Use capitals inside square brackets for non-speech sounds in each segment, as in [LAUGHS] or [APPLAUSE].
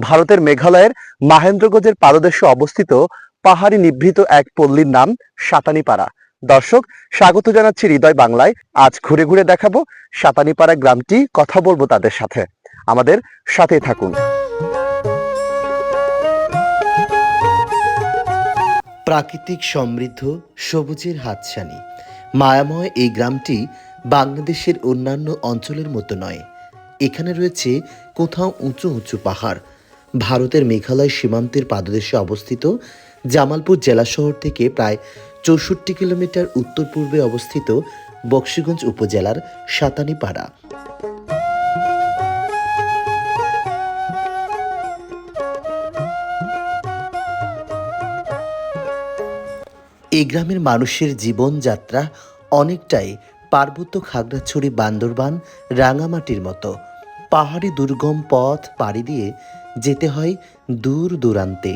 ভারতের মেঘালয়ের মাহেন্দ্রগঞ্জের পাদদেশে অবস্থিত পাহাড়ি নিভৃত এক পল্লীর নাম সাতানিপাড়া। দর্শক, স্বাগত জানাচ্ছি হৃদয় বাংলায়। আজ ঘুরে ঘুরে দেখাবো সাতানিপাড়া গ্রামটি, কথা বলব তাদের সাথে। আমাদের সাথে থাকুন। প্রাকৃতিক সমৃদ্ধ সবুজের হাতছানি। মায়াময় এই গ্রামটি বাংলাদেশের অন্যান্য অঞ্চলের মতো নয়। এখানে রয়েছে কোথাও উঁচু উঁচু পাহাড় ভারতের মেঘালয় সীমান্তের পাদদেশে অবস্থিত জামালপুর জেলা শহর থেকে প্রায় চৌষট্টি কিলোমিটার উত্তর পূর্বে অবস্থিত বক্সিগঞ্জ উপজেলার সাতানিপাড়া। এই গ্রামের মানুষের জীবনযাত্রা অনেকটাই পার্বত্য খাগড়াছড়ি বান্দরবান রাঙামাটির মতো। পাহাড়ি দুর্গম পথ পাড়ি দিয়ে যেতে হয় দূর দূরান্তে।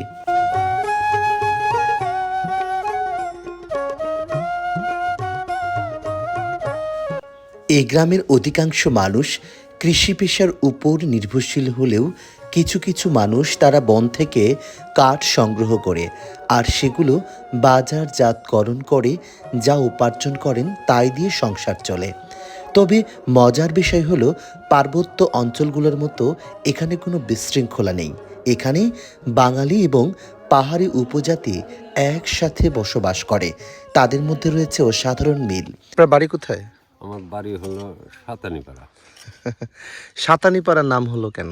এই গ্রামের অধিকাংশ মানুষ কৃষি পেশার উপর নির্ভরশীল হলেও কিছু কিছু মানুষ তারা বন থেকে কাঠ সংগ্রহ করে আর সেগুলো বাজারজাতকরণ করে যা উপার্জন করেন তাই দিয়ে সংসার চলে। তবে মজার বিষয় হলো পার্বত্য অঞ্চলগুলোর মতো এখানে কোনো বিশৃঙ্খলা নেই। এখানে বাঙালি এবং পাহাড়ি উপজাতি একসাথে বসবাস করে। তাদের মধ্যে রয়েছে অসাধারণ মিল। আপনার বাড়ি কোথায়? আমার বাড়ি হলো সাতানিপাড়া। [LAUGHS] সাতানিপাড়ার নাম হলো কেন?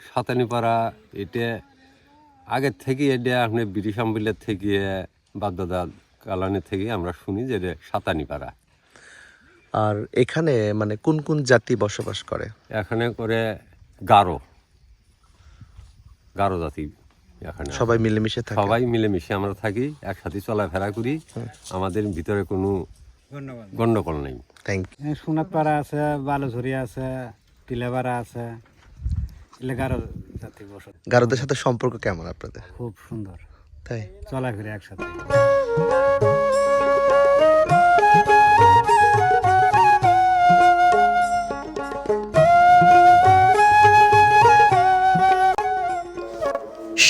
সাতানিপাড়া এটা আগের থেকে এটা আপনি ব্রিটিশ আমবিলের থেকে বাপদাদা কালানি থেকে আমরা শুনি যে এটা সাতানিপাড়া। আর এখানে মানে কোন কোন জাতি বসবাস করে? এখানে করে গারো। গারো জাতি এখানে সবাই মিলেমিশে থাকে। সবাই মিলেমিশে আমরা থাকি একসাথে চলাফেরা করি। আমাদের ভিতরে কোনো গন্ডগোল নেই। থ্যাংক ইউ সোনাতপাড়া আছে বালুঝুরি আছে টিলাপাড়া আছে গারো জাতি বসত। গারোদের সাথে সম্পর্ক কেমন আপনাদের? খুব সুন্দর। তাই? চলাফেরা একসাথে।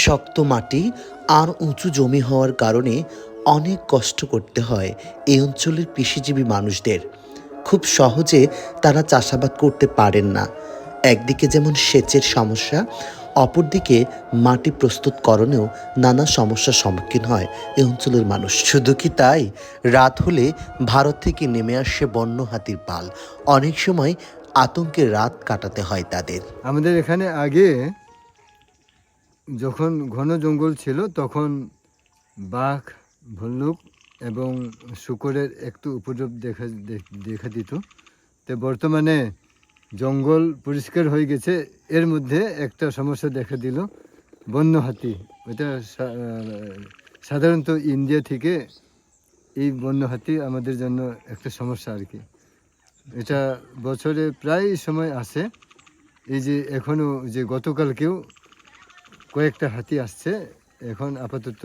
শক্ত মাটি আর উঁচু জমি হওয়ার কারণে অনেক কষ্ট করতে হয় এই অঞ্চলের কৃষিজীবী মানুষদের। খুব সহজে তারা চাষাবাদ করতে পারেন না। একদিকে যেমন সেচের সমস্যা, অপরদিকে মাটি প্রস্তুতকরণেও নানা সমস্যার সম্মুখীন হয় এই অঞ্চলের মানুষ। শুধু কি তাই? রাত হলে ভারত থেকে নেমে আসে বন্য হাতির পাল। অনেক সময় আতঙ্কে রাত কাটাতে হয় তাদের। আমাদের এখানে আগে যখন ঘন জঙ্গল ছিল, তখন বাঘ, ভল্লুক এবং শুকরের একটু উপদ্রব দেখা দেখা দিত। তো বর্তমানে জঙ্গল পরিষ্কার হয়ে গেছে। এর মধ্যে একটা সমস্যা দেখা দিল, বন্য হাতি। এটা সাধারণত ইন্ডিয়া থেকে এই বন্য হাতি আমাদের জন্য একটা সমস্যা আর কি। এটা বছরে প্রায় সময় আসে। এই যে এখনও যে গতকালকেও কয়েকটা হাতি আসছে, এখন আপাতত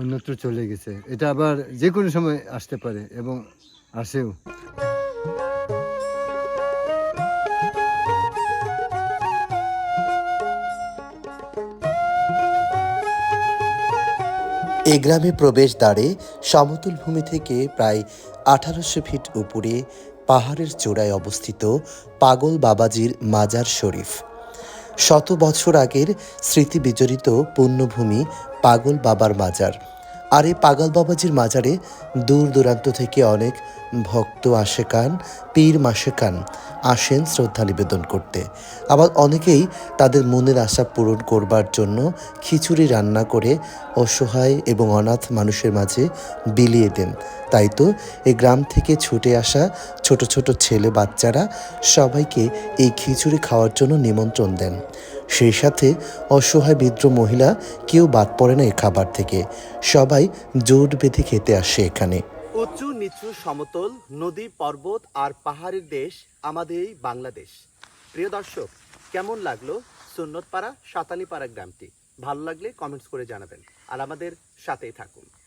অন্যত্র চলে গেছে। এটা আবার যে কোনো সময় আসতে পারে এবং আসেও। এ গ্রামে প্রবেশ দ্বারে সমতল ভূমি থেকে প্রায় আঠারোশো ফিট উপরে পাহাড়ের চূড়ায় অবস্থিত পাগল বাবাজির মাজার শরীফ। শত বছর আগের স্মৃতি বিজড়িত পূর্ণভূমি পাগল বাবার মাজার। আর এই পাগল বাবাজির মাজারে দূর দূরান্ত থেকে অনেক ভক্ত আশেকান পীর মাসেকান আসেন শ্রদ্ধা নিবেদন করতে। আবার অনেকেই তাদের মনের আশা পূরণ করবার জন্য খিচুড়ি রান্না করে অসহায় এবং অনাথ মানুষের মাঝে বিলিয়ে দেন। তাই তো এই গ্রাম থেকে ছুটে আসা ছোট ছোট ছেলে বাচ্চারা সবাইকে এই খিচুড়ি খাওয়ার জন্য নিমন্ত্রণ দেন। সেই সাথে অসহায় বিদ্র মহিলা কেউ বাদ পড়ে না এই খাবার থেকে। সবাই জোট বেঁধে খেতে আসে এখানে। উঁচু, নিচু, সমতল, নদী, পর্বত আর পাহাড়ের দেশ আমাদের এই বাংলাদেশ। প্রিয় দর্শক, কেমন লাগল সুন্নতপাড়া সাতালিপাড়া গ্রামটি? ভালো লাগলে কমেন্টস করে জানাবেন। আর আমাদের সাথেই থাকুন।